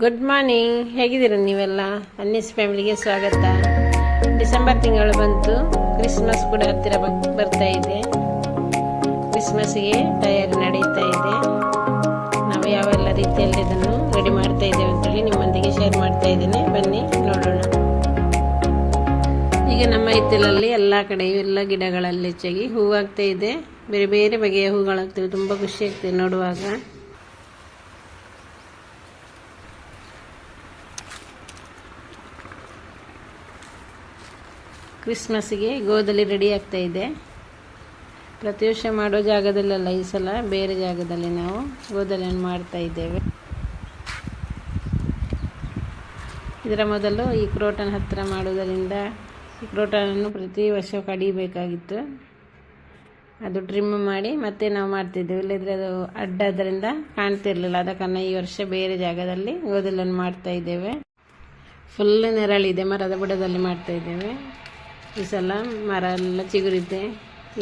Good morning ಹೇಗಿದ್ದೀರ ನೀವೆಲ್ಲ? ಅನ್ನಿಸ್ ಫ್ಯಾಮಿಲಿಗೆ ಸ್ವಾಗತ. ಡಿಸೆಂಬರ್ ತಿಂಗಳು ಬಂತು. ಕ್ರಿಸ್ಮಸ್ ಕೂಡ ಹತ್ತಿರ ಬರ್ತಾ ಇದೆ. ಕ್ರಿಸ್ಮಸ್ಗೆ ತಯಾರಿ ನಡೀತಾ ಇದೆ. ನಾವು ಯಾವೆಲ್ಲ ರೀತಿಯಲ್ಲಿ ಇದನ್ನು ರೆಡಿ ಮಾಡ್ತಾ ಇದ್ದೇವೆ ಅಂತೇಳಿ ನಿಮ್ಮೊಂದಿಗೆ ಶೇರ್ ಮಾಡ್ತಾ ಇದ್ದೀನಿ. ಬನ್ನಿ, ನೋಡೋಣ. ಈಗ ನಮ್ಮ ಹಿತ್ತಲಲ್ಲಿ ಎಲ್ಲ ಕಡೆಯೂ ಎಲ್ಲ ಗಿಡಗಳಲ್ಲಿ ಹೆಚ್ಚಾಗಿ ಹೂವಾಗ್ತಾ ಇದೆ. ಬೇರೆ ಬೇರೆ ಬಗೆಯ ಹೂಗಳಾಗ್ತವೆ. ತುಂಬ ಖುಷಿ ಆಗ್ತದೆ ನೋಡುವಾಗ. ಕ್ರಿಸ್ಮಸ್ಗೆ ಗೋಧಲಿ ರೆಡಿ ಆಗ್ತಾ ಇದೆ. ಪ್ರತಿ ವರ್ಷ ಮಾಡೋ ಜಾಗದಲ್ಲೆಲ್ಲ ಈ ಸಲ ಬೇರೆ ಜಾಗದಲ್ಲಿ ನಾವು ಗೋಧಲಿಯನ್ನು ಮಾಡ್ತಾ ಇದ್ದೇವೆ. ಇದರ ಮೊದಲು ಈ ಕ್ರೋಟನ್ ಹತ್ತಿರ ಮಾಡುವುದರಿಂದ ಈ ಕ್ರೋಟನನ್ನು ಪ್ರತಿ ವರ್ಷ ಕಡಿಬೇಕಾಗಿತ್ತು. ಅದು ಟ್ರಿಮ್ ಮಾಡಿ ಮತ್ತೆ ನಾವು ಮಾಡ್ತಿದ್ದೇವೆ. ಇಲ್ಲದ್ರೆ ಅದು ಅಡ್ಡಾದ್ರಿಂದ ಕಾಣ್ತಿರ್ಲಿಲ್ಲ. ಅದಕ್ಕನ್ನು ಈ ವರ್ಷ ಬೇರೆ ಜಾಗದಲ್ಲಿ ಗೋಧಲನ್ನು ಮಾಡ್ತಾ ಇದ್ದೇವೆ. ಫುಲ್ ನೆರಳಿದೆ, ಮರದ ಬುಡದಲ್ಲಿ ಮಾಡ್ತಾ ಇದ್ದೇವೆ. ಈ ಸಲ ಮರ ಎಲ್ಲ ಚಿಗುರಿದ್ದೆ.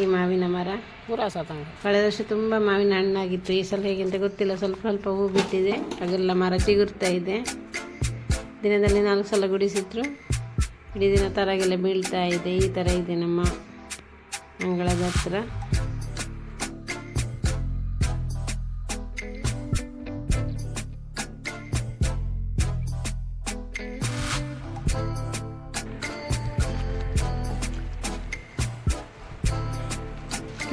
ಈ ಮಾವಿನ ಮರ. ಪೂರ ಸತಂಗ ಕಳೆದ ವರ್ಷ ತುಂಬ ಮಾವಿನ ಹಣ್ಣಾಗಿತ್ತು. ಈ ಸಲ ಹೇಗೆ ಅಂತ ಗೊತ್ತಿಲ್ಲ. ಸ್ವಲ್ಪ ಸ್ವಲ್ಪ ಹೂ ಬಿಟ್ಟಿದೆ. ಹಾಗೆಲ್ಲ ಮರ ಚಿಗುರ್ತಾ ಇದೆ. ದಿನದಲ್ಲಿ ನಾಲ್ಕು ಸಲ ಗುಡಿಸಿದ್ರು. ಇಡೀ ದಿನ ತರಗೆಲ್ಲ ಬೀಳ್ತಾ ಇದೆ. ಈ ಥರ ಇದೆ ನಮ್ಮ ಅಂಗಳದ ಹತ್ರ.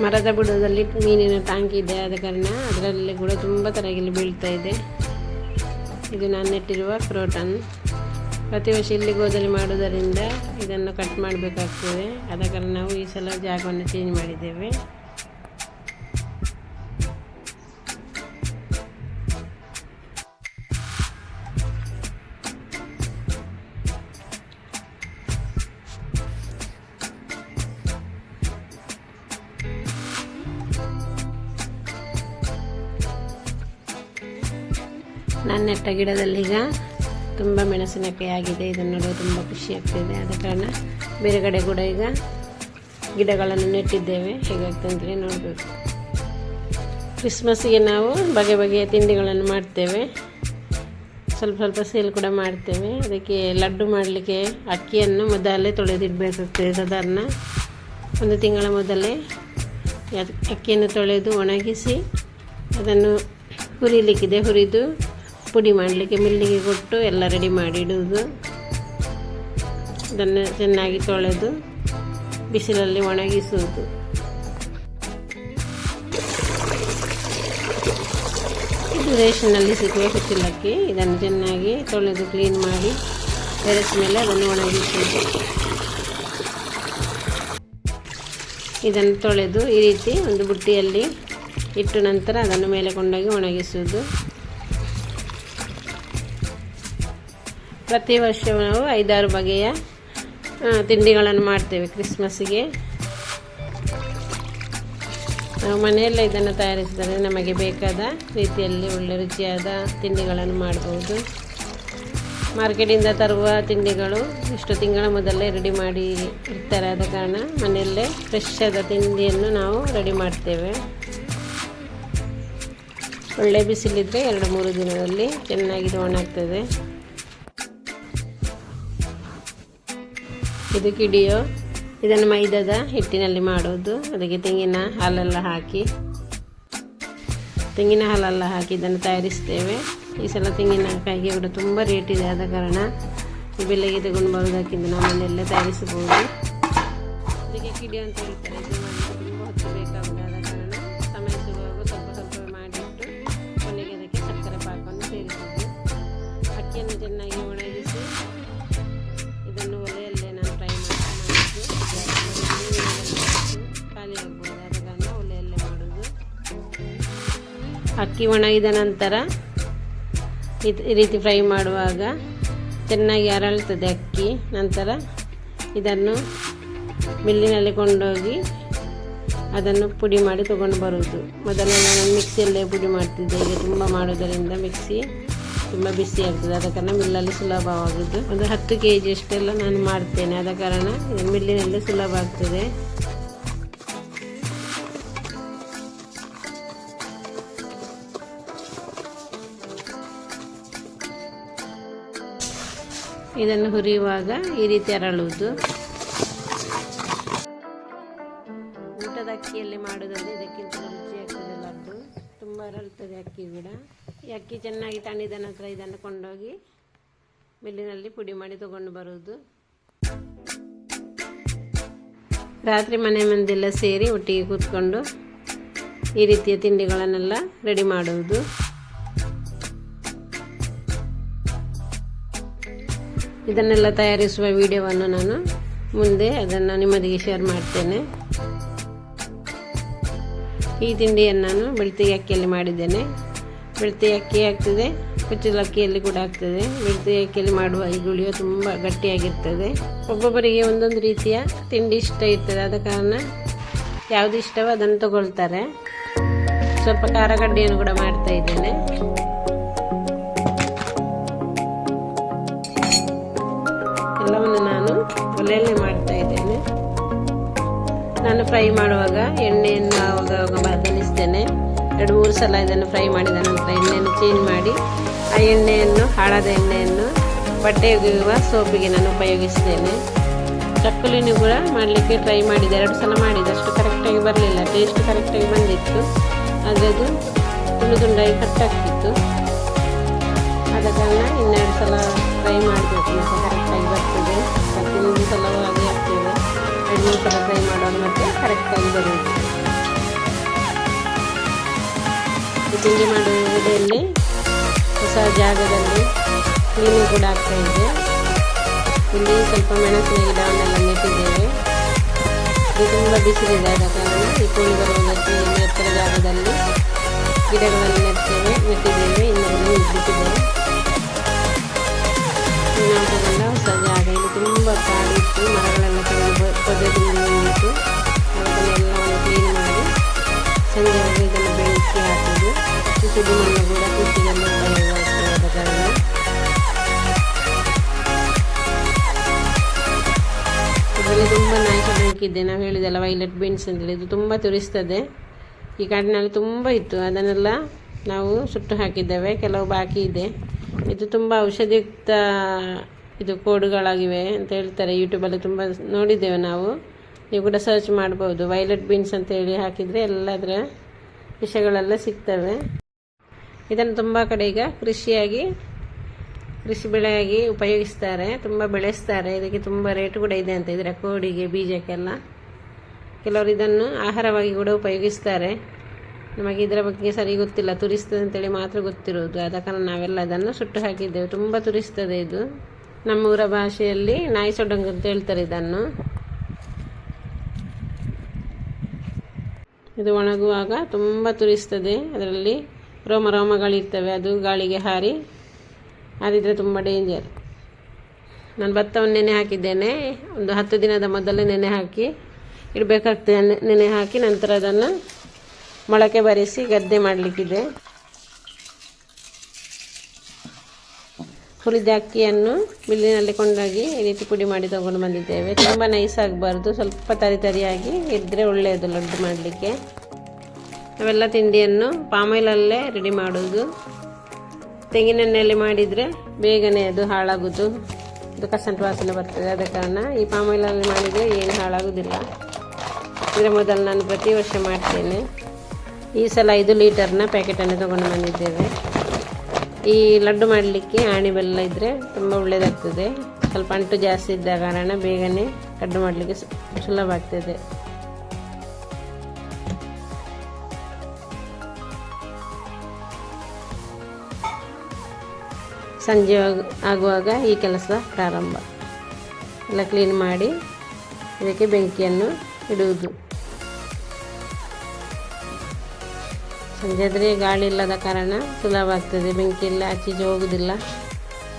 ಮರದ ಬುಡದಲ್ಲಿ ಮೀನಿನ ಟ್ಯಾಂಕ್ ಇದೆ, ಆದ ಕಾರಣ ಅದರಲ್ಲಿ ಕೂಡ ತುಂಬ ತರಗಿಲ್ಲಿ ಬೀಳ್ತಾ ಇದೆ. ಇದು ನಾನು ನೆಟ್ಟಿರುವ ಕ್ರೋಟನ್ ಪ್ರತಿ ವರ್ಷ ಇಲ್ಲಿ ಗೋಧಲಿ ಮಾಡುವುದರಿಂದ ಇದನ್ನು ಕಟ್ ಮಾಡಬೇಕಾಗ್ತದೆ. ಆದ ಕಾರಣ ನಾವು ಈ ಸಲ ಜಾಗವನ್ನು ಚೇಂಜ್ ಮಾಡಿದ್ದೇವೆ. ನಾನು ನೆಟ್ಟ ಗಿಡದಲ್ಲಿ ಈಗ ತುಂಬ ಮೆಣಸಿನಕಾಯಿ ಆಗಿದೆ. ಇದನ್ನು ನೋಡೋದು ತುಂಬ ಖುಷಿ ಆಗ್ತಿದೆ. ಆದ ಕಾರಣ ಬೇರೆ ಕಡೆ ಕೂಡ ಈಗ ಗಿಡಗಳನ್ನು ನೆಟ್ಟಿದ್ದೇವೆ. ಹೇಗಾಗ್ತದೆ ಅಂತೇಳಿ ನೋಡಬೇಕು. ಕ್ರಿಸ್ಮಸ್ಸಿಗೆ ನಾವು ಬಗೆ ಬಗೆಯ ತಿಂಡಿಗಳನ್ನು ಮಾಡ್ತೇವೆ. ಸ್ವಲ್ಪ ಸ್ವಲ್ಪ ಸೇಲ್ ಕೂಡ ಮಾಡ್ತೇವೆ. ಅದಕ್ಕೆ ಲಡ್ಡು ಮಾಡಲಿಕ್ಕೆ ಅಕ್ಕಿಯನ್ನು ಮೊದಲೇ ತೊಳೆದಿಡಬೇಕಾಗ್ತದೆ. ಸಾಧಾರಣ ಒಂದು ತಿಂಗಳ ಮೊದಲೇ ಅಕ್ಕಿಯನ್ನು ತೊಳೆದು ಒಣಗಿಸಿ ಅದನ್ನು ಹುರಿಲಿಕ್ಕಿದೆ. ಹುರಿದು ಪುಡಿ ಮಾಡಲಿಕ್ಕೆ ಮಿಲ್ಲಿಗೆ ಕೊಟ್ಟು ಎಲ್ಲ ರೆಡಿ ಮಾಡಿ ಇಡುವುದು ಅದನ್ನು ಚೆನ್ನಾಗಿ ತೊಳೆದು ಬಿಸಿಲಲ್ಲಿ ಒಣಗಿಸುವುದು. ಇದು ರೇಷನ್ನಲ್ಲಿ ಸಿಗುವ ಕುಚ್ಚಲಕ್ಕಿ. ಇದನ್ನು ಚೆನ್ನಾಗಿ ತೊಳೆದು ಕ್ಲೀನ್ ಮಾಡಿ ಬೆರೆಸ ಮೇಲೆ ಅದನ್ನು ಒಣಗಿಸುವುದು. ಇದನ್ನು ತೊಳೆದು ಈ ರೀತಿ ಒಂದು ಬುಟ್ಟಿಯಲ್ಲಿ ಇಟ್ಟು ನಂತರ ಅದನ್ನು ಮೇಲೆ ಕೊಂಡೋಗಿ ಒಣಗಿಸುವುದು. ಪ್ರತಿ ವರ್ಷ ನಾವು ಐದಾರು ಬಗೆಯ ತಿಂಡಿಗಳನ್ನು ಮಾಡ್ತೇವೆ ಕ್ರಿಸ್ಮಸ್ಸಿಗೆ. ನಾವು ಮನೆಯಲ್ಲೇ ಇದನ್ನು ತಯಾರಿಸಿದರೆ ನಮಗೆ ಬೇಕಾದ ರೀತಿಯಲ್ಲಿ ಒಳ್ಳೆ ರುಚಿಯಾದ ತಿಂಡಿಗಳನ್ನು ಮಾಡಬಹುದು ಮಾರ್ಕೆಟಿಂದ ತರುವ ತಿಂಡಿಗಳು ಇಷ್ಟು ತಿಂಗಳ ಮೊದಲೇ ರೆಡಿ ಮಾಡಿ ಇರ್ತಾರೆ ಆದ ಕಾರಣ ಮನೆಯಲ್ಲೇ ಫ್ರೆಶ್ ಆದ ತಿಂಡಿಯನ್ನು ನಾವು ರೆಡಿ ಮಾಡ್ತೇವೆ. ಒಳ್ಳೆ ಬಿಸಿಲಿದ್ದರೆ ಎರಡು ಮೂರು ದಿನದಲ್ಲಿ ಚೆನ್ನಾಗಿ ಒಣಗ್ತದೆ ಇದು ಕಿಡಿಯೋ. ಇದನ್ನು ಮೈದಾದ ಹಿಟ್ಟಿನಲ್ಲಿ ಮಾಡೋದು. ಅದಕ್ಕೆ ತೆಂಗಿನ ಹಾಲೆಲ್ಲ ಹಾಕಿ. ತೆಂಗಿನ ಹಾಲೆಲ್ಲ ಹಾಕಿ ಇದನ್ನು ತಯಾರಿಸ್ತೇವೆ. ಈ ಸಲ ತೆಂಗಿನಕಾಯಿಗೆ ಕೂಡ ತುಂಬ ರೇಟ್ ಇದೆ ಆದ ಕಾರಣ ಬೆಲೆಗೆ ತಗೊಂಡು ಬರೋದಕ್ಕಿಂತ ನಾವು ತಯಾರಿಸಬಹುದು. ಅದಕ್ಕೆ ಕಿಡಿ ಅಂತ ಹೇಳ್ತಾರೆ. ಇದು ತುಂಬ ಹೊತ್ತು ಅಕ್ಕಿ ಒಣಗಿದ ನಂತರ ಈ ರೀತಿ ಫ್ರೈ ಮಾಡುವಾಗ ಚೆನ್ನಾಗಿ ಅರಳುತ್ತದೆ ಅಕ್ಕಿ. ನಂತರ ಇದನ್ನು ಮಿಲ್ಲಿನಲ್ಲಿ ಕೊಂಡೋಗಿ ಅದನ್ನು ಪುಡಿ ಮಾಡಿ ತೊಗೊಂಡು ಬರುವುದು. ಮೊದಲೆಲ್ಲ ನಾನು ಮಿಕ್ಸಿಯಲ್ಲೇ ಪುಡಿ ಮಾಡ್ತಿದ್ದೆ. ಈಗ ತುಂಬ ಮಾಡೋದರಿಂದ ಮಿಕ್ಸಿ ತುಂಬ ಬಿಸಿ ಆಗ್ತದೆ. ಆದ ಕಾರಣ ಮಿಲ್ಲಲ್ಲಿ ಸುಲಭವಾಗುದು ಒಂದು ಹತ್ತು ಕೆ ಜಿ ಅಷ್ಟೆಲ್ಲ ನಾನು ಮಾಡ್ತೇನೆ. ಆದ ಕಾರಣ ಮಿಲ್ಲಿನಲ್ಲಿ ಸುಲಭ ಆಗ್ತದೆ. ಇದನ್ನು ಹುರಿಯುವಾಗ ಈ ರೀತಿ ಅರಳುವುದು. ಊಟದ ಅಕ್ಕಿಯಲ್ಲಿ ಮಾಡೋದಂದ್ರೆ ಇದಕ್ಕಿಂತ ರುಚಿಯಾಗ್ತದೆ ಲಡ್ಡು. ತುಂಬ ಅರಳುತ್ತದೆ ಅಕ್ಕಿ ಕೂಡ ಈ ಅಕ್ಕಿ ಚೆನ್ನಾಗಿ ತಣ್ಣಿದ ನಂತರ ಇದನ್ನು ಕೊಂಡೋಗಿ ಮಿಲ್ಲಿನಲ್ಲಿ ಪುಡಿ ಮಾಡಿ ತಗೊಂಡು ಬರುವುದು. ರಾತ್ರಿ ಮನೆ ಮಂದಿಯೆಲ್ಲ ಸೇರಿ ಒಟ್ಟಿಗೆ ಕೂತ್ಕೊಂಡು ಈ ರೀತಿಯ ತಿಂಡಿಗಳನ್ನೆಲ್ಲ ರೆಡಿ ಮಾಡುವುದು. ಇದನ್ನೆಲ್ಲ ತಯಾರಿಸುವ ವಿಡಿಯೋವನ್ನು ನಾನು ಮುಂದೆ ಅದನ್ನು ನಿಮ್ಮದಿಗೆ ಶೇರ್ ಮಾಡ್ತೇನೆ. ಈ ತಿಂಡಿಯನ್ನು ನಾನು ಬೆಳ್ತಿಗೆ ಅಕ್ಕಿಯಲ್ಲಿ ಮಾಡಿದ್ದೇನೆ. ಬೆಳ್ತಿ ಅಕ್ಕಿ ಆಗ್ತದೆ ಕುಚ್ಚಲ ಅಕ್ಕಿಯಲ್ಲಿ ಕೂಡ ಆಗ್ತದೆ. ಬೆಳ್ತಿ ಅಕ್ಕಿಯಲ್ಲಿ ಮಾಡುವ ಈ ಗುಳಿಯು ತುಂಬ ಗಟ್ಟಿಯಾಗಿರ್ತದೆ. ಒಬ್ಬೊಬ್ಬರಿಗೆ ಒಂದೊಂದು ರೀತಿಯ ತಿಂಡಿ ಇಷ್ಟ ಇರ್ತದೆ. ಆದ ಕಾರಣ ಯಾವುದು ಇಷ್ಟವೋ ಅದನ್ನು ತಗೊಳ್ತಾರೆ. ಸ್ವಲ್ಪ ಖಾರ ಕಡ್ಡಿಯನ್ನು ಕೂಡ ಮಾಡ್ತಾ ಇದ್ದೇನೆ. ಎಲ್ಲವನ್ನು ನಾನು ಒಲೆಯಲ್ಲಿ ಮಾಡ್ತಾ ಇದ್ದೇನೆ. ನಾನು ಫ್ರೈ ಮಾಡುವಾಗ ಎಣ್ಣೆಯನ್ನು ಆವಾಗ ಬದಲಿಸ್ತೇನೆ. ಎರಡು, ಮೂರು ಸಲ ಇದನ್ನು ಫ್ರೈ ಮಾಡಿದ ನಂತರ ಎಣ್ಣೆಯನ್ನು ಚೇಂಜ್ ಮಾಡಿ, ಆ ಎಣ್ಣೆಯನ್ನು, ಹಾಳಾದ ಎಣ್ಣೆಯನ್ನು ಬಟ್ಟೆ ಒಗೆಯುವ ಸೋಪಿಗೆ ನಾನು ಉಪಯೋಗಿಸ್ತೇನೆ. ಚಕ್ಕುಲಿನೂ ಕೂಡ ಮಾಡಲಿಕ್ಕೆ ಟ್ರೈ ಮಾಡಿದೆ. ಎರಡು ಸಲ ಮಾಡಿದೆ. ಅಷ್ಟು ಕರೆಕ್ಟಾಗಿ ಬರಲಿಲ್ಲ. ಟೇಸ್ಟ್ ಕರೆಕ್ಟಾಗಿ ಬಂದಿತ್ತು. ಆದರೆ ಅದು ತುಂಡು ತುಂಡಾಗಿ ಕಟ್ಟಾಗ್ತಿತ್ತು ಆದ ಕಾರಣ ಇನ್ನೆರಡು ಸಲ ಫ್ರೈ ಮಾಡಬೇಕು. ಮತ್ತು ಕರೆಕ್ಟಾಗಿ ಬರ್ತದೆ. ಪ್ರತಿಯೊಂದು ಸಲ ಹಾಗೆ ಆಗ್ತದೆ. ಎರಡು ಮೂರು ಸಲ ಫ್ರೈ ಮಾಡೋದು ಮತ್ತು ಕರೆಕ್ಟಾಗಿ ಬರೋದು. ಈ ತಿಂಡಿ ಮಾಡುವುದರಲ್ಲಿ ಹೊಸ ಜಾಗದಲ್ಲಿ ಕ್ಲೀನಿಂಗ್ ಕೂಡ ಆಗ್ತಾ ಇದೆ. ಇಲ್ಲಿ ಸ್ವಲ್ಪ ಮೆಣಸಿನ ಗಿಡವನ್ನೆಲ್ಲ ನೆಟ್ಟಿದ್ದೇವೆ. ಇದು ತುಂಬ ಬಿಸಿಲಿದೆ ಆದ ಕಾರಣ ಈ ಕೋಳಿ ಬರುವುದಕ್ಕೆ ಇಲ್ಲಿ ಎತ್ತರ ಜಾಗದಲ್ಲಿ ಗಿಡಗಳನ್ನು ನೆಡ್ತೇವೆ. ನೆಟ್ಟಿದ್ದೇವೆ. ಇನ್ನೊಂದು ಬಿಟ್ಟಿದ್ದೇವೆ ಹೊಸ ಜಾಗ ಇಲ್ಲಿ ತುಂಬ ಕಾಡಿತ್ತು ಮರಗಳೆಲ್ಲ ತೆಗೆದು ಪೊದೆ ಇತ್ತು ಅದನ್ನೆಲ್ಲವನ್ನು ಕ್ಲೀನ್ ಮಾಡಿ ಸಂಜೆವರೆಗೆ ಇದನ್ನು ಬೆಂಕಿ ಕೂಡ ಕಾರಣ ಇದರಲ್ಲಿ ತುಂಬ ನಾಯಕ ಬೆಂಕಿದೆ ನಾವು ಹೇಳಿದೆಲ್ಲ ವೈಲೆಟ್ ಬೀನ್ಸ್ ಅಂತೇಳಿ, ಇದು ತುಂಬ ತುರಿಸ್ತದೆ. ಈ ಕಾಡಿನಲ್ಲಿ ತುಂಬ ಇತ್ತು. ಅದನ್ನೆಲ್ಲ ನಾವು ಸುಟ್ಟು ಹಾಕಿದ್ದೇವೆ. ಕೆಲವು ಬಾಕಿ ಇದೆ. ಇದು ತುಂಬ ಔಷಧಿಯುಕ್ತ, ಇದು ಕೋಡುಗಳಾಗಿವೆ ಅಂತ ಹೇಳ್ತಾರೆ. ಯೂಟ್ಯೂಬಲ್ಲಿ ತುಂಬ ನೋಡಿದ್ದೇವೆ ನಾವು. ನೀವು ಕೂಡ ಸರ್ಚ್ ಮಾಡ್ಬೋದು. ವೈಲೆಟ್ ಬೀನ್ಸ್ ಅಂತ ಹೇಳಿ ಹಾಕಿದರೆ ಎಲ್ಲದರ ವಿಷಯಗಳೆಲ್ಲ ಸಿಗ್ತವೆ. ಇದನ್ನು ತುಂಬ ಕಡೆ ಈಗ ಕೃಷಿಯಾಗಿ, ಕೃಷಿ ಬೆಳೆಯಾಗಿ ಉಪಯೋಗಿಸ್ತಾರೆ. ತುಂಬ ಬೆಳೆಸ್ತಾರೆ. ಇದಕ್ಕೆ ತುಂಬ ರೇಟ್ ಕೂಡ ಇದೆ ಅಂತ ಇದರ ಕೋಡಿಗೆ, ಬೀಜಕ್ಕೆಲ್ಲ. ಕೆಲವರು ಇದನ್ನು ಆಹಾರವಾಗಿ ಕೂಡ ಉಪಯೋಗಿಸ್ತಾರೆ. ನಮಗೆ ಇದರ ಬಗ್ಗೆ ಸರಿ ಗೊತ್ತಿಲ್ಲ. ತುರಿಸ್ತದೆ ಅಂತೇಳಿ ಮಾತ್ರ ಗೊತ್ತಿರೋದು. ಆದ ಕಾರಣ ನಾವೆಲ್ಲ ಅದನ್ನು ಸುಟ್ಟು ಹಾಕಿದ್ದೇವೆ. ತುಂಬ ತುರಿಸ್ತದೆ ಇದು. ನಮ್ಮೂರ ಭಾಷೆಯಲ್ಲಿ ನಾಯಿ ಸೊಡಂಗ್ ಅಂತ ಹೇಳ್ತಾರೆ ಇದನ್ನು. ಇದು ಒಣಗುವಾಗ ತುಂಬ ತುರಿಸ್ತದೆ. ಅದರಲ್ಲಿ ರೋಮ ರೋಮಗಳಿರ್ತವೆ. ಅದು ಗಾಳಿಗೆ ಹಾರಿ, ಹಾರಿದರೆ ತುಂಬ ಡೇಂಜರ್. ನಾನು ಭತ್ತವನ್ನು ನೆನೆ ಹಾಕಿದ್ದೇನೆ. ಒಂದು ಹತ್ತು ದಿನದ ಮೊದಲೇ ನೆನೆ ಹಾಕಿ, ಇಡಬೇಕಾಗ್ತದೆ. ನೆನೆ ಹಾಕಿ ನಂತರ ಅದನ್ನು ಮೊಳಕೆ ಬರೆಸಿ ಗದ್ದೆ ಮಾಡಲಿಕ್ಕಿದೆ. ಹುರಿದ ಅಕ್ಕಿಯನ್ನು ಮಿಲ್ಲಿನಲ್ಲಿ ಕೊಂಡೋಗಿ ಈ ರೀತಿ ಪುಡಿ ಮಾಡಿ ತೊಗೊಂಡು ಬಂದಿದ್ದೇವೆ. ತುಂಬ ನೈಸ್ ಆಗಬಾರ್ದು. ಸ್ವಲ್ಪ ತರಿ ತರಿಯಾಗಿ ಇದ್ದರೆ ಒಳ್ಳೆಯದು ಲಡ್ಡು ಮಾಡಲಿಕ್ಕೆ. ಅವೆಲ್ಲ ತಿಂಡಿಯನ್ನು ಪಾಮೈಲಲ್ಲೇ ರೆಡಿ ಮಾಡೋದು. ತೆಂಗಿನೆಣ್ಣೆಯಲ್ಲಿ ಮಾಡಿದರೆ ಬೇಗನೆ ಅದು ಹಾಳಾಗೋದು. ಅದು ಕಸಂಟ್ ವಾಸನೆ ಬರ್ತದೆ. ಆದ ಕಾರಣ ಈ ಪಾಮಾಯಿಲಲ್ಲಿ ಮಾಡಿದರೆ ಏನು ಹಾಳಾಗೋದಿಲ್ಲ. ಇದರ ಮೊದಲು ನಾನು ಪ್ರತಿ ವರ್ಷ ಮಾಡ್ತೇನೆ. ಈ ಸಲ ಐದು ಲೀಟರ್ನ ಪ್ಯಾಕೆಟನ್ನು ತೊಗೊಂಡು ಬಂದಿದ್ದೇವೆ. ಈ ಲಡ್ಡು ಮಾಡಲಿಕ್ಕೆ ಆಣಿ ಬೆಲ್ಲ ಇದ್ದರೆ ತುಂಬ ಒಳ್ಳೆಯದಾಗ್ತದೆ. ಸ್ವಲ್ಪ ಅಂಟು ಜಾಸ್ತಿ ಇದ್ದ ಕಾರಣ ಬೇಗನೆ ಲಡ್ಡು ಮಾಡಲಿಕ್ಕೆ ಸುಲಭ ಆಗ್ತದೆ. ಸಂಜೆ ಆಗುವಾಗ ಈ ಕೆಲಸ ಪ್ರಾರಂಭ. ಎಲ್ಲ ಕ್ಲೀನ್ ಮಾಡಿ ಇದಕ್ಕೆ ಬೆಂಕಿಯನ್ನು ಇಡುವುದು. ಸಂಜೆ ಆದರೆ ಗಾಳಿ ಇಲ್ಲದ ಕಾರಣ ಸುಲಭ ಆಗ್ತದೆ. ಬೆಂಕಿ ಎಲ್ಲ ಆಚೀಚೆ ಹೋಗುವುದಿಲ್ಲ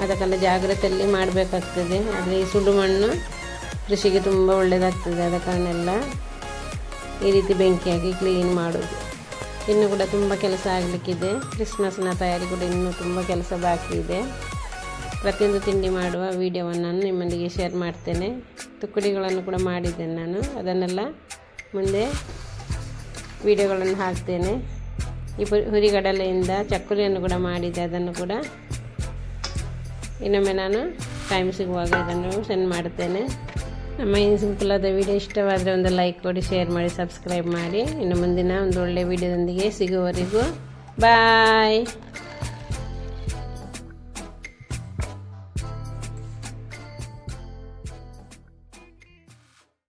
ಅದಕ್ಕೆಲ್ಲ ಜಾಗ್ರತೆಯಲ್ಲಿ ಮಾಡಬೇಕಾಗ್ತದೆ. ಆದರೆ ಈ ಸುಡು ಮಣ್ಣು ಕೃಷಿಗೆ ತುಂಬ ಒಳ್ಳೆಯದಾಗ್ತದೆ ಆದ ಕಾರಣ ಎಲ್ಲ ಈ ರೀತಿ ಬೆಂಕಿಯಾಗಿ ಕ್ಲೀನ್ ಮಾಡೋದು. ಇನ್ನು ಕೂಡ ತುಂಬ ಕೆಲಸ ಆಗಲಿಕ್ಕಿದೆ. ಕ್ರಿಸ್ಮಸ್ನ ತಯಾರಿ ಕೂಡ ಇನ್ನೂ ತುಂಬ ಕೆಲಸ ಬಾಕಿ ಇದೆ. ಪ್ರತಿಯೊಂದು ತಿಂಡಿ ಮಾಡುವ ವೀಡಿಯೋವನ್ನು ನಾನು ನಿಮ್ಮೊಂದಿಗೆ ಶೇರ್ ಮಾಡ್ತೇನೆ. ತುಕ್ಕಡಿಗಳನ್ನು ಕೂಡ ಮಾಡಿದ್ದೇನೆ ನಾನು. ಅದನ್ನೆಲ್ಲ ಮುಂದೆ ವಿಡಿಯೋಗಳನ್ನು ಹಾಕ್ತೇನೆ. ಈ ಹುರಿಗಡಲೆಯಿಂದ ಚಕ್ಕುಲಿಯನ್ನು ಕೂಡ ಮಾಡಿದ್ದೆ. ಅದನ್ನು ಕೂಡ ಇನ್ನೊಮ್ಮೆ ನಾನು ಟೈಮ್ ಸಿಗುವಾಗ ಇದನ್ನು ಸೆಂಡ್ ಮಾಡ್ತೇನೆ ನಮ್ಮ ಈ ಸಿಂಪಲಾದ ವಿಡಿಯೋ ಇಷ್ಟವಾದರೆ ಒಂದು ಲೈಕ್ ಕೊಡಿ ಶೇರ್ ಮಾಡಿ ಸಬ್ಸ್ಕ್ರೈಬ್ ಮಾಡಿ. ಇನ್ನು ಮುಂದಿನ ಒಂದು ಒಳ್ಳೆಯ ವಿಡಿಯೋದೊಂದಿಗೆ ಸಿಗುವವರೆಗೂ ಬಾಯ್